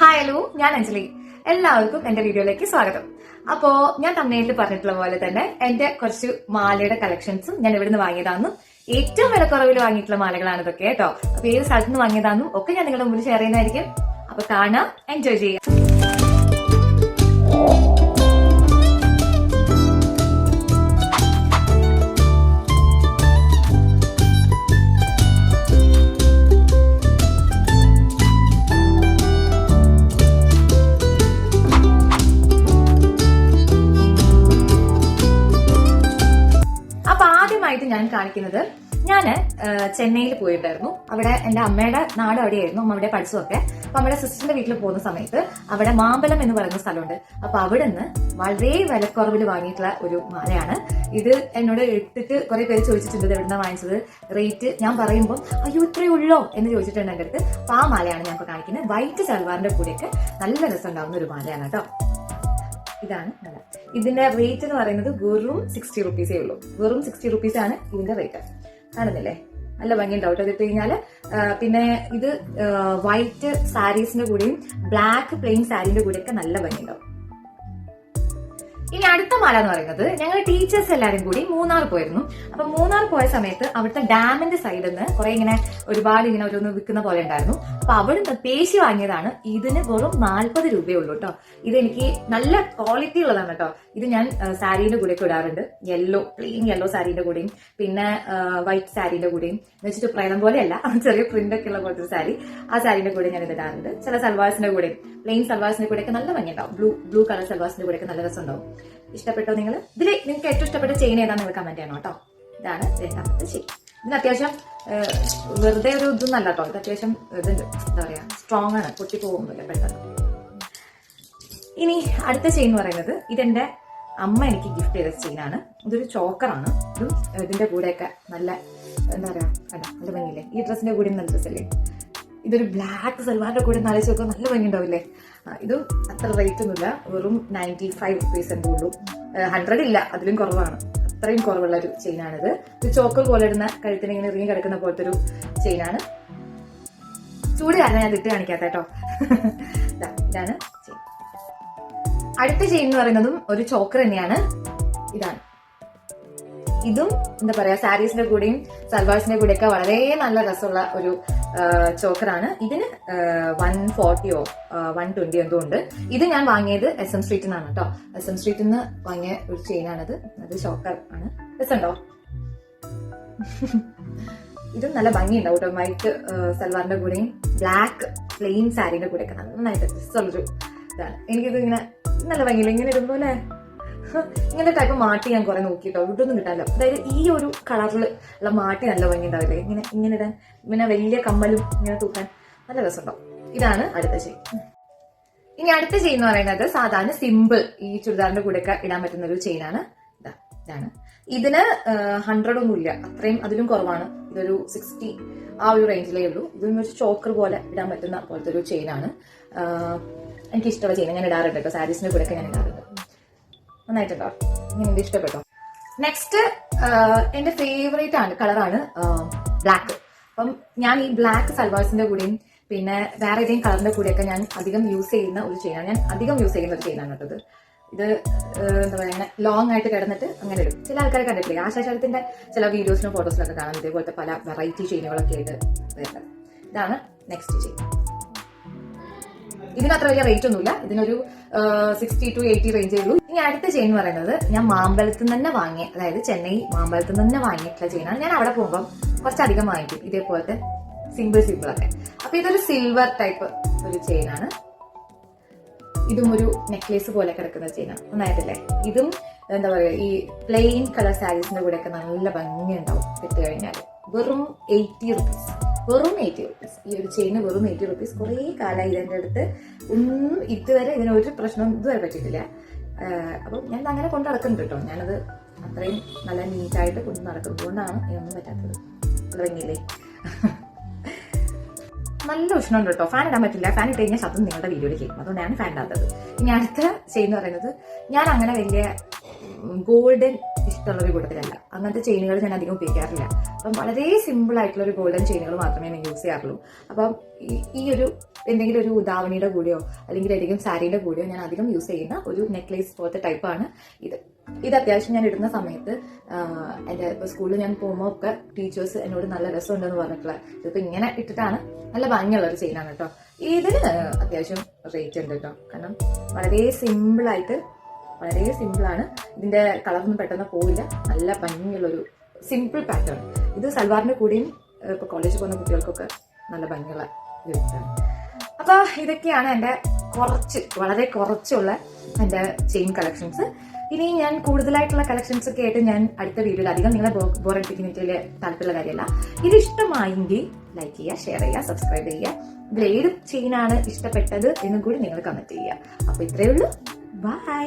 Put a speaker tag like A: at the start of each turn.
A: Hi hello ഞാൻ അഞ്ജലി. എല്ലാവർക്കും എന്റെ വീഡിയോയിലേക്ക് സ്വാഗതം. അപ്പോ ഞാൻ തമിഴിൽ പറഞ്ഞിട്ടുള്ള പോലെ തന്നെ എന്റെ കുറച്ച് മാലയുടെ കളക്ഷൻസും ഞാൻ ഇവിടുന്ന് വാങ്ങിയതാന്നും ഏറ്റവും വിലക്കുറവിൽ വാങ്ങിയിട്ടുള്ള മാലകളാണ് ഇതൊക്കെ കേട്ടോ. അപ്പൊ ഏത് സ്ഥലത്ത് നിന്ന് വാങ്ങിയതാന്നും ഒക്കെ ഞാൻ നിങ്ങളുടെ മുമ്പിൽ ഷെയർ ചെയ്യുന്നതായിരിക്കും. അപ്പൊ കാണാം എൻജോയ് ചെയ്യാം. ഞാൻ കാണിക്കുന്നത്. ഞാൻ ചെന്നൈയിൽ പോയിട്ടുണ്ടായിരുന്നു. അവിടെ എന്റെ അമ്മയുടെ നാട് അവിടെയായിരുന്നു അമ്മ അവിടെ പഠിച്ചതൊക്കെ. അപ്പൊ അമ്മയുടെ സിസ്റ്ററിന്റെ വീട്ടിൽ പോകുന്ന സമയത്ത് അവിടെ മാമ്പലം എന്ന് പറയുന്ന സ്ഥലമുണ്ട്. അപ്പൊ അവിടെ നിന്ന് വളരെ വിലക്കുറവിൽ വാങ്ങിയിട്ടുള്ള ഒരു മാലയാണ്. ഇത് എന്നോട് എടുത്തിട്ട് കുറെ പേര് ചോദിച്ചിട്ടുണ്ട് ഇത് എവിടുന്ന വാങ്ങിച്ചത്. റേറ്റ് ഞാൻ പറയുമ്പോൾ അയ്യോ ഇത്രയേ ഉള്ളോ? എന്ന് ചോദിച്ചിട്ടുണ്ട് എന്റെ അടുത്ത്. അപ്പൊ ആ മാലയാണ് ഞാൻ ഇപ്പൊ കാണിക്കുന്നത്. വൈറ്റ് സൽവാറിന്റെ കൂടെയൊക്കെ നല്ല രസം ഉണ്ടാവുന്ന ഒരു മാലയാണ് കേട്ടോ. ഇതാണ് നല്ല ഇതിന്റെ റേറ്റ് എന്ന് പറയുന്നത് വെറും സിക്സ്റ്റി റുപ്പീസേ ഉള്ളൂ വെറും സിക്സ്റ്റി റുപ്പീസ് ആണ് ഇതിന്റെ റേറ്റ് കാണുന്നില്ലേ നല്ല ഭംഗിയുണ്ടാവും കേട്ടോ. ഇതിട്ട് കഴിഞ്ഞാൽ പിന്നെ ഇത് വൈറ്റ് സാരീസിന്റെ കൂടെയും ബ്ലാക്ക് പ്ലെയിൻ സാരീന്റെ കൂടെയൊക്കെ നല്ല ഭംഗിയുണ്ടാവും ഇനി അടുത്ത മല എന്ന് പറയുന്നത് ഞങ്ങൾ ടീച്ചേഴ്സ് എല്ലാവരും കൂടി മൂന്നാർ പോയിരുന്നു. അപ്പൊ മൂന്നാർ പോയ സമയത്ത് അവിടുത്തെ ഡാമിന്റെ സൈഡിൽ നിന്ന് കുറെ ഇങ്ങനെ ഒരുപാട് ഇങ്ങനെ ഓരോന്ന് വിൽക്കുന്ന പോലെ ഉണ്ടായിരുന്നു. അപ്പൊ അവിടുന്ന് പേശി വാങ്ങിയതാണ്. ഇതിന് വെറും നാല്പത് രൂപയുള്ളൂ കേട്ടോ ഇതെനിക്ക് നല്ല ക്വാളിറ്റി ഉള്ളതാണ് കേട്ടോ ഇത് ഞാൻ സാരീന്റെ കൂടെ ഇടാറുണ്ട്. യെല്ലോ പ്ലെയിൻ യെല്ലോ സാരീന്റെ കൂടെയും പിന്നെ വൈറ്റ് സാരീന്റെ കൂടെയും. എന്ന് വെച്ചിട്ട് പ്രേതം പോലെയല്ല ചെറിയ പ്രിന്റ് ഒക്കെ ഉള്ള പോലത്തെ സാരി ആ സാരീന്റെ കൂടെ ഞാൻ ഇടാറുണ്ട്. ചില സൽവാസിന്റെ കൂടെയും പ്ലെയിൻ സൽവാസിന്റെ കൂടെയൊക്കെ നല്ല ഭംഗിയുണ്ടാവും. ബ്ലൂ ബ്ലൂ കളർ സൽവാസിന്റെ കൂടെയൊക്കെ നല്ല രസം ഉണ്ടാവും ഇഷ്ടപ്പെട്ടോ നിങ്ങൾ ഇതിൽ നിങ്ങൾക്ക് ഏറ്റവും ഇഷ്ടപ്പെട്ട ചെയിൻ ഏതാണെന്ന് നിങ്ങൾ കമന്റ് ചെയ്യണം കേട്ടോ. ഇതാണ് രണ്ടാമത്തെ ചെയിൻ ഇതിന് അത്യാവശ്യം വെറുതെ ഒരു ഇതൊന്നല്ല കേട്ടോ. ഇത് അത്യാവശ്യം ഇതുണ്ട്. എന്താ പറയാ സ്ട്രോങ് ആണ്. പൊട്ടി പോകുമ്പോൾ പെട്ടെന്ന്. ഇനി അടുത്ത ചെയിൻ എന്ന് പറയുന്നത് ഇതെന്റെ അമ്മ എനിക്ക് ഗിഫ്റ്റ് ചെയ്ത ചെയിനാണ് ഇതൊരു ചോക്കറാണ് ഇതും ഇതിന്റെ കൂടെയൊക്കെ നല്ല എന്താ പറയാ അല്ല നല്ല ഭംഗിയില്ലേ? ഈ ഡ്രസ്സിന്റെ കൂടെ നല്ല ഡ്രസ്സല്ലേ ഇതൊരു ബ്ലാക്ക് സൽവാറിന്റെ കൂടെ നാളെ നോക്കുമ്പോൾ നല്ല ഭംഗി ഉണ്ടാവില്ലേ ഇത് അത്ര റേറ്റ് ഒന്നുമില്ല. വെറും നയന്റി ഫൈവ് റുപ്പീസ് എന്തേ ഉള്ളൂ. ഹൺഡ്രഡ് ഇല്ല അതിലും കുറവാണ്. അത്രയും കുറവുള്ള ഒരു ചെയിനാണിത് ഇത് ചോക്കർ പോലെ ഇടുന്ന കഴുത്തിന് ഇങ്ങനെ ഇറങ്ങി കിടക്കുന്ന പോലത്തെ ഒരു ചെയിനാണ് ചൂട് കാരണം ഞാൻ ഇട്ട് കാണിക്കാത്ത കേട്ടോ. ഇതാണ് അടുത്ത ചെയിൻ എന്ന് പറയുന്നതും ഒരു ചോക്കർ തന്നെയാണ്. ഇതാണ്. ഇതും എന്താ പറയാ സാരീസിന്റെ കൂടെയും സൽവാർസിന്റെ കൂടെയൊക്കെ വളരെ നല്ല രസമുള്ള ഒരു ചോക്കറാണ്. ഇതിന് വൺ ഫോർട്ടിയോ വൺ ട്വന്റിയോ എന്തോ ഉണ്ട്. ഇത് ഞാൻ വാങ്ങിയത് എസ് എം സ്ട്രീറ്റിൽ നിന്നാണ് കേട്ടോ എസ് എം സ്ട്രീറ്റിൽ നിന്ന് വാങ്ങിയ ഒരു ചെയിനാണിത്. അത് ചോക്കർ ആണ്. രസമുണ്ടോ ഇതും നല്ല ഭംഗിയുണ്ടാവും കേട്ടോ. വൈറ്റ് സൽവാറിന്റെ കൂടെയും ബ്ലാക്ക് പ്ലെയിൻ സാരിന്റെ കൂടെയൊക്കെ നന്നായിട്ട് രസമുള്ളൊരു ഇതാണ്. എനിക്കിത് ഇങ്ങനെ നല്ല ഭംഗിയില്ല. ഇങ്ങനെ ഇടുമ്പോ അല്ലേ? ഇങ്ങനെ ടൈപ്പ് മാറ്റി ഞാൻ കുറെ നോക്കിട്ടോ. ഒന്നും കിട്ടാനില്ല. അതായത് ഈ ഒരു കളറിലുള്ള മാറ്റി നല്ല ഭംഗി ഉണ്ടാവില്ലേ ഇങ്ങനെ ഇങ്ങനെ ഇടാൻ പിന്നെ വലിയ കമ്മലും ഇങ്ങനെ തൂക്കാൻ നല്ല രസമുണ്ടാവും ഇതാണ് അടുത്ത ചെയിൻ ഇനി അടുത്ത ചെയിൻ എന്ന് പറയുന്നത് സാധാരണ സിമ്പിൾ ഈ ചുരിദാറിന്റെ കൂടെയൊക്കെ ഇടാൻ പറ്റുന്ന ഒരു ചെയിനാണ് ഇതാ ഇതാണ്. ഇതിന് ഹൺഡ്രഡ് ഒന്നും ഇല്ല. അത്രയും അതിലും കുറവാണ്. ഇതൊരു സിക്സ്റ്റി ആ ഒരു റേഞ്ചിലേ ഉള്ളൂ. ഇതൊന്നും ഒരു ചോക്കർ പോലെ ഇടാൻ പറ്റുന്ന പോലത്തെ ഒരു ചെയിനാണ് എനിക്ക് ഇഷ്ടമുള്ള ചെയിൻ ഞാൻ ഇടാറുണ്ട് കേട്ടോ. സാരീസിന്റെ കൂടെ ഒക്കെ ഞാൻ ഇടാറുണ്ട്. നന്നായിട്ടുണ്ടോ. ഇങ്ങനെ എനിക്ക് ഇഷ്ടപ്പെട്ടോ? നെക്സ്റ്റ് എന്റെ ഫേവറേറ്റ് ആണ് കളറാണ് ബ്ലാക്ക് അപ്പം ഞാൻ ഈ ബ്ലാക്ക് സൽവാർസിന്റെ കൂടെയും പിന്നെ വേറെ ഏതെങ്കിലും കളറിന്റെ കൂടെയൊക്കെ ഞാൻ അധികം യൂസ് ചെയ്യുന്ന ഒരു ചെയിനാണ് ഞാൻ അധികം യൂസ് ചെയ്യുന്ന ഒരു ചെയിനാണ് കേട്ടത് ഇത്. എന്താ പറയുക ലോങ് ആയിട്ട് കിടന്നിട്ട് അങ്ങനെ ഇടും ചില ആൾക്കാരെ കണ്ടിട്ടില്ലേ? ആശാശരത്തിന്റെ ചില വീഡിയോസിനും ഫോട്ടോസിലൊക്കെ കാണാം. ഇതേപോലത്തെ പല വെറൈറ്റി ചെയിനുകളൊക്കെ ആയിട്ട് വരുന്നത്. ഇതാണ് നെക്സ്റ്റ് ചെയിൻ ഇതിന് അത്ര വലിയ റേറ്റ് ഒന്നുമില്ല. ഇതിനൊരു സിക്സ്റ്റി ടു എയ്റ്റി റേഞ്ചേ ഉള്ളൂ ഇനി അടുത്ത ചെയിൻ എന്ന് പറയുന്നത് ഞാൻ മാമ്പലത്തിൽ നിന്ന് തന്നെ വാങ്ങിയ അതായത് ചെന്നൈ മാമ്പലത്തിൽ നിന്ന് തന്നെ വാങ്ങിയിട്ടുള്ള ചെയിനാണ് ഞാൻ അവിടെ പോകുമ്പോൾ കുറച്ചധികം വാങ്ങിക്കും. ഇതേപോലത്തെ സിമ്പിൾ സിമ്പിൾ ഒക്കെ. അപ്പൊ ഇതൊരു സിൽവർ ടൈപ്പ് ഒരു ചെയിനാണ് ഇതും ഒരു നെക്ലേസ് പോലെ കിടക്കുന്ന ചെയിനാണ് നന്നായിട്ടില്ലേ? ഇതും എന്താ പറയുക ഈ പ്ലെയിൻ കളർ സാരീസിന്റെ കൂടെ ഒക്കെ നല്ല ഭംഗിയുണ്ടാവും. ഇട്ട് കഴിഞ്ഞാൽ വെറും എയ്റ്റി റുപ്പീസ് വെറും എയ്റ്റി റുപ്പീസ് ഈ ഒരു ചെയിന് വെറും എയ്റ്റി റുപ്പീസ് കുറേ കാലമായി ഇതിന്റെ അടുത്ത്. ഒന്നും ഇതുവരെ ഇതിന് ഒരു പ്രശ്നം ഇതുവരെ പറ്റിയിട്ടില്ല. അപ്പം ഞാൻ അങ്ങനെ കൊണ്ട് നടക്കുന്നുണ്ട് കേട്ടോ. ഞാനത് അത്രയും നല്ല നീറ്റായിട്ട് കൊണ്ട് നടക്കുന്നതുകൊണ്ടാണ് ഇതൊന്നും പറ്റാത്തത്. തുടങ്ങിയില്ലേ നല്ല ഉഷ്ണമുണ്ട് കേട്ടോ. ഫാൻ ഇടാൻ പറ്റില്ല. ഫാൻ ഇട്ട് കഴിഞ്ഞാൽ ശബ്ദം നിങ്ങളുടെ വീഡിയോയിൽ കേൾക്കും അതുകൊണ്ടാണ് ഫാൻ ഇടാത്തത്. ഇനി അടുത്ത ചെയ്യുന്ന പറയുന്നത് ഞാൻ അങ്ങനെ വലിയ ഗോൾഡൻ ഇഷ്ടമുള്ള ഒരു കൂട്ടത്തിലല്ല അങ്ങനത്തെ ചെയിനുകൾ ഞാൻ അധികം ഉപയോഗിക്കാറില്ല. അപ്പം വളരെ സിമ്പിൾ ആയിട്ടുള്ള ഒരു ഗോൾഡൻ ചെയിനുകൾ മാത്രമേ ഞാൻ യൂസ് ചെയ്യാറുള്ളൂ. അപ്പം ഈ- ഒരു എന്തെങ്കിലും ഒരു ഉദാവണിയുടെ കൂടെയോ അല്ലെങ്കിൽ ഏതെങ്കിലും സാരിയുടെ കൂടെയോ ഞാൻ അധികം യൂസ് ചെയ്യുന്ന ഒരു നെക്ലേസ് പോലത്തെ ടൈപ്പാണ് ഇത്. ഇത് അത്യാവശ്യം ഞാൻ ഇടുന്ന സമയത്ത് എന്റെ ഇപ്പോൾ സ്കൂളിൽ ഞാൻ പോകുമ്പോൾ ഒക്കെ ടീച്ചേഴ്സ് എന്നോട് നല്ല രസമുണ്ടെന്ന് പറഞ്ഞിട്ടുള്ള ഇതിപ്പോൾ ഇങ്ങനെ ഇട്ടിട്ടാണ് നല്ല ഭംഗിയുള്ള ഒരു ചെയിനാണ് കേട്ടോ. ഇതിന് അത്യാവശ്യം റേറ്റ് ഉണ്ട് കേട്ടോ. കാരണം വളരെ സിമ്പിളായിട്ട് വളരെ സിമ്പിളാണ് ഇതിന്റെ കളറൊന്നും പെട്ടെന്ന് പോവില്ല. നല്ല ഭംഗിയുള്ളൊരു സിമ്പിൾ പാറ്റേൺ ഇത് സൽവാറിന്റെ കൂടെയും ഇപ്പൊ കോളേജിൽ പോകുന്ന കുട്ടികൾക്കൊക്കെ നല്ല ഭംഗിയുള്ള ഒരു അപ്പോൾ അപ്പൊ ഇതൊക്കെയാണ് എന്റെ കുറച്ച് വളരെ കുറച്ചുള്ള എന്റെ ചെയിൻ കളക്ഷൻസ് ഇനി ഞാൻ കൂടുതലായിട്ടുള്ള കളക്ഷൻസ് ഒക്കെ ആയിട്ട് ഞാൻ അടുത്ത വീഡിയോയിൽ അധികം നിങ്ങളെ ബോറടിപ്പിക്കുന്നതിൽ താല്പര്യമുള്ള കാര്യമല്ല. ഇത് ഇഷ്ടമായെങ്കിൽ ലൈക്ക് ചെയ്യുക ഷെയർ ചെയ്യുക സബ്സ്ക്രൈബ് ചെയ്യുക. ഇതിൽ ചെയിനാണ് ഇഷ്ടപ്പെട്ടത് എന്നും കൂടി നിങ്ങൾ കമന്റ് ചെയ്യുക. അപ്പൊ ഇത്രയേ ഉള്ളൂ. ബൈ